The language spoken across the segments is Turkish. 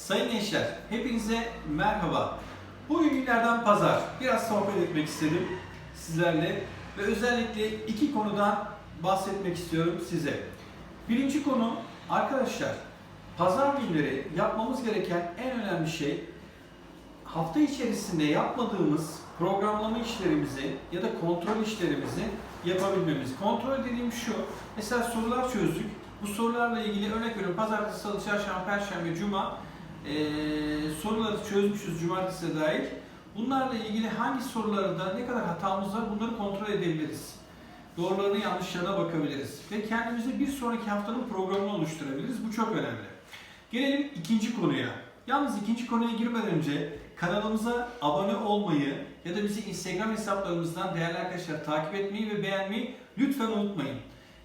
Sayın gençler, hepinize merhaba. Bugün günlerden pazar. Biraz sohbet etmek istedim sizlerle ve özellikle iki konudan bahsetmek istiyorum size. Birinci konu arkadaşlar, pazar günleri yapmamız gereken en önemli şey hafta içerisinde yapmadığımız programlama işlerimizi ya da kontrol işlerimizi yapabilmemiz. Kontrol dediğim şu, mesela sorular çözdük. Bu sorularla ilgili örnek veriyorum pazartesi, salı, çarşamba, perşembe, cuma eee, soruları çözmüşüz cumartesi de dahil. Bunlarla ilgili hangi sorularda ne kadar hatamız var bunları kontrol edebiliriz. Doğrularını yanlışlarına bakabiliriz. Ve kendimize bir sonraki haftanın programını oluşturabiliriz. Bu çok önemli. Gelelim ikinci konuya. Yalnız ikinci konuya girmeden önce kanalımıza abone olmayı ya da bizi Instagram hesaplarımızdan değerli arkadaşlar takip etmeyi ve beğenmeyi lütfen unutmayın.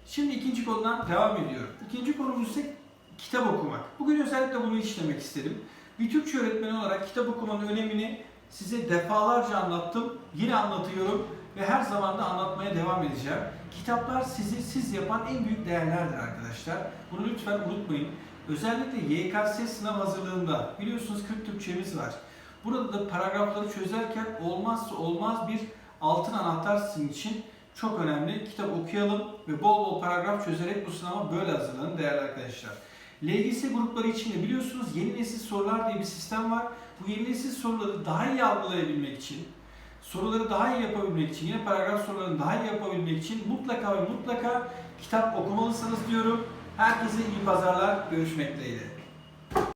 Şimdi ikinci konudan devam ediyorum. İkinci konumuz ise kitap okumak. Bugün özellikle bunu işlemek istedim. Bir Türkçe öğretmeni olarak kitap okumanın önemini size defalarca anlattım. Yine anlatıyorum ve her zaman da anlatmaya devam edeceğim. Kitaplar sizi siz yapan en büyük değerlerdir arkadaşlar. Bunu lütfen unutmayın. Özellikle YKS sınav hazırlığında biliyorsunuz 40 Türkçemiz var. Burada da paragrafları çözerken olmazsa olmaz bir altın anahtar sizin için çok önemli. Kitap okuyalım ve bol bol paragraf çözerek bu sınava böyle hazırlanın değerli arkadaşlar. LGS grupları için de biliyorsunuz yeni nesil sorular diye bir sistem var. Bu yeni nesil soruları daha iyi algılayabilmek için, soruları daha iyi yapabilmek için, yine paragraf sorularını daha iyi yapabilmek için mutlaka ve mutlaka kitap okumalısınız diyorum. Herkese iyi pazarlar. Görüşmek dileğiyle.